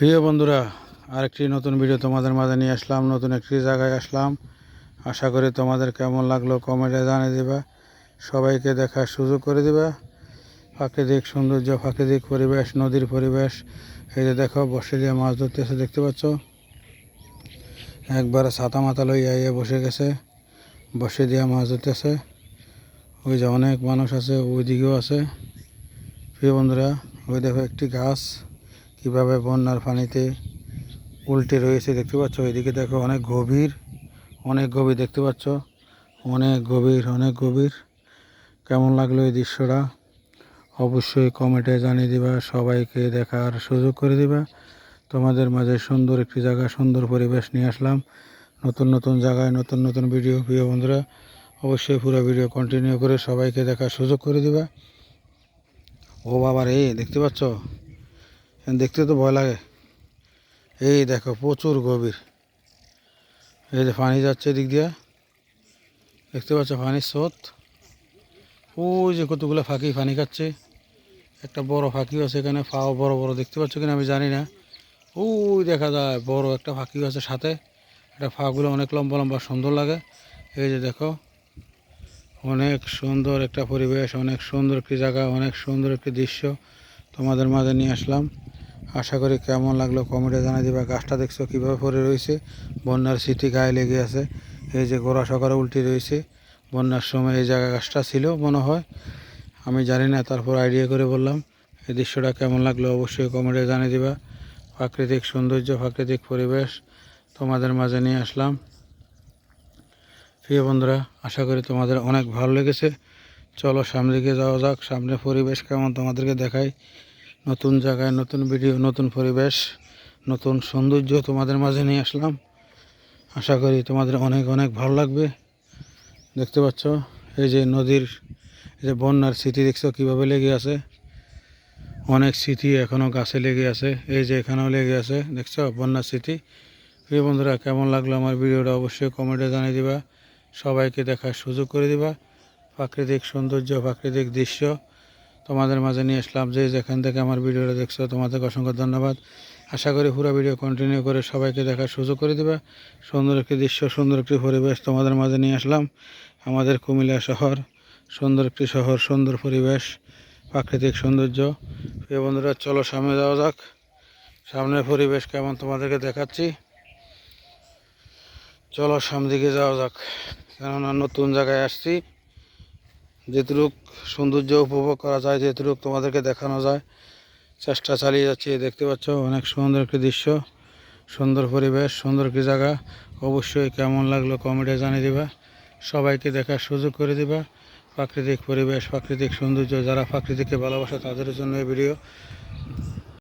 প্রিয় বন্ধুরা, আরেকটি নতুন ভিডিও তোমাদের মাঝে নিয়ে আসলাম, নতুন একটি জায়গায় আসলাম। আশা করি তোমাদের কেমন লাগল কমেন্টে জানিয়ে দিবা, সবাইকে দেখার সুযোগ করে দিবা। প্রাকৃতিক সৌন্দর্য, প্রাকৃতিক পরিবেশ, নদীর পরিবেশ, এই যে দেখো বসে দিয়ে মাছ ধরতেছে, দেখতে পাচ্ছ? একবারে ছাতা মাথা লই আইয়ে বসে গেছে বসে দিয়ে মাছ ধরতেছে। ওই যে অনেক মানুষ আছে, ওইদিকেও আছে। প্রিয় বন্ধুরা, ওই দেখো একটি গাছ। কীভাবে বন্যার পানিতে উল্টে রয়েছে দেখতে পাচ্ছ? এদিকে দেখো অনেক গভীর অনেক গভীর দেখতে পাচ্ছ? অনেক গভীর অনেক গভীর। কেমন লাগল এই দৃশ্যটা? অবশ্যই কমেন্টে জানিয়ে দিবা, সবাইকে দেখার সুযোগ করে দিবা। তোমাদের মাঝে সুন্দর একটি জায়গা, সুন্দর পরিবেশ নিয়ে আসলাম। নতুন নতুন জায়গায় নতুন নতুন ভিডিও, প্রিয় বন্ধুরা, অবশ্যই পুরো ভিডিও কন্টিনিউ করে সবাইকে দেখার সুযোগ করে দিবা। ও বাবা রে, দেখতে পাচ্ছ? দেখতে তো ভয় লাগে। এই দেখো, প্রচুর গভীর। এই যে পানি যাচ্ছে এদিক দিয়ে। দেখতে পাচ্ছ পানির স্রোত। ওই যে কতগুলো ফাঁকি পানি খাচ্ছে। একটা বড় ফাঁকিও আছে এখানে, ফাও বড় বড়, দেখতে পাচ্ছ কিনা আমি জানি না। ওই দেখা যায়, বড় একটা ফাঁকিও আছে সাথে। এটা ফাগুলো অনেক লম্বা লম্বা, সুন্দর লাগে। এই যে দেখো, অনেক সুন্দর একটা পরিবেশ, অনেক সুন্দর একটি জায়গা, অনেক সুন্দর একটি দৃশ্য তোমাদের মাঝে নিয়ে আসলাম। আশা করি কেমন লাগল কমেন্টে জানাই দিবা। গাছটা দেখছ কীভাবে পড়ে রয়েছে? বন্যার স্মৃতি গায়ে লেগে আছে। এই যে গোড়া সকালে উল্টে রয়েছে। বন্যার সময় এই জায়গা গাছটা ছিল মনে হয়। আমি জানি না, তারপর আইডিয়া করে বললাম। এই দৃশ্যটা কেমন লাগল অবশ্যই কমেন্টে জানিয়ে দিবা। প্রাকৃতিক সৌন্দর্য, প্রাকৃতিক পরিবেশ তোমাদের মাঝে নিয়ে আসলাম। প্রিয় বন্ধুরা, আশা করি তোমাদের অনেক ভালো লেগেছে। চলো সামনে দিকে যাওয়া যাক। সামনে পরিবেশ কেমন তোমাদেরকে দেখাই। নতুন জায়গায়, নতুন ভিডিও, নতুন পরিবেশ, নতুন সৌন্দর্য তোমাদের মাঝে নিয়ে আসলাম। আশা করি তোমাদের অনেক অনেক ভালো লাগবে। দেখতে পাচ্ছ, এই যে নদীর, এই যে বন্যার স্মৃতি দেখছ কীভাবে লেগে আছে? অনেক স্মৃতি এখনও গাছে লেগে আছে, এই যে এখানেও লেগে আছে, দেখছ বন্যার স্মৃতি? প্রিয় বন্ধুরা, কেমন লাগল আমার ভিডিওটা অবশ্যই কমেন্টে জানিয়ে দিবা, সবাইকে দেখার সুযোগ করে দিবা। প্রাকৃতিক সৌন্দর্য, প্রাকৃতিক দৃশ্য তোমাদের মাঝে নিয়ে আসলাম। যে যেখান থেকে আমার ভিডিওটা দেখছ, তোমাদেরকে অসংখ্য ধন্যবাদ। আশা করি পুরো ভিডিও কন্টিনিউ করে সবাইকে দেখার সুযোগ করে দিবা। সুন্দর একটি দৃশ্য, সুন্দর একটি পরিবেশ তোমাদের মাঝে নিয়ে আসলাম। আমাদের কুমিল্লা শহর, সুন্দর একটি শহর, সুন্দর পরিবেশ, প্রাকৃতিক সৌন্দর্য। প্রিয় বন্ধুরা, চলো সামনে যাওয়া যাক। সামনের পরিবেশ কেমন তোমাদেরকে দেখাচ্ছি। চলো সামনে দিকে যাওয়া যাক। কেননা নতুন জায়গায় আসছি। যেটুক সৌন্দর্য উপভোগ করা যায়, যেটুক তোমাদেরকে দেখানো যায়, চেষ্টা চালিয়ে যাচ্ছি। দেখতে পাচ্ছ, অনেক সুন্দর একটি দৃশ্য, সুন্দর পরিবেশ, সুন্দর একটি জায়গা। অবশ্যই কেমন লাগল কমেন্টে জানিয়ে দিবা। সবাইকে দেখার সুযোগ করে দিবা। প্রাকৃতিক পরিবেশ, প্রাকৃতিক সৌন্দর্য, যারা প্রাকৃতিককে ভালোবাসে তাদের জন্য এই ভিডিও।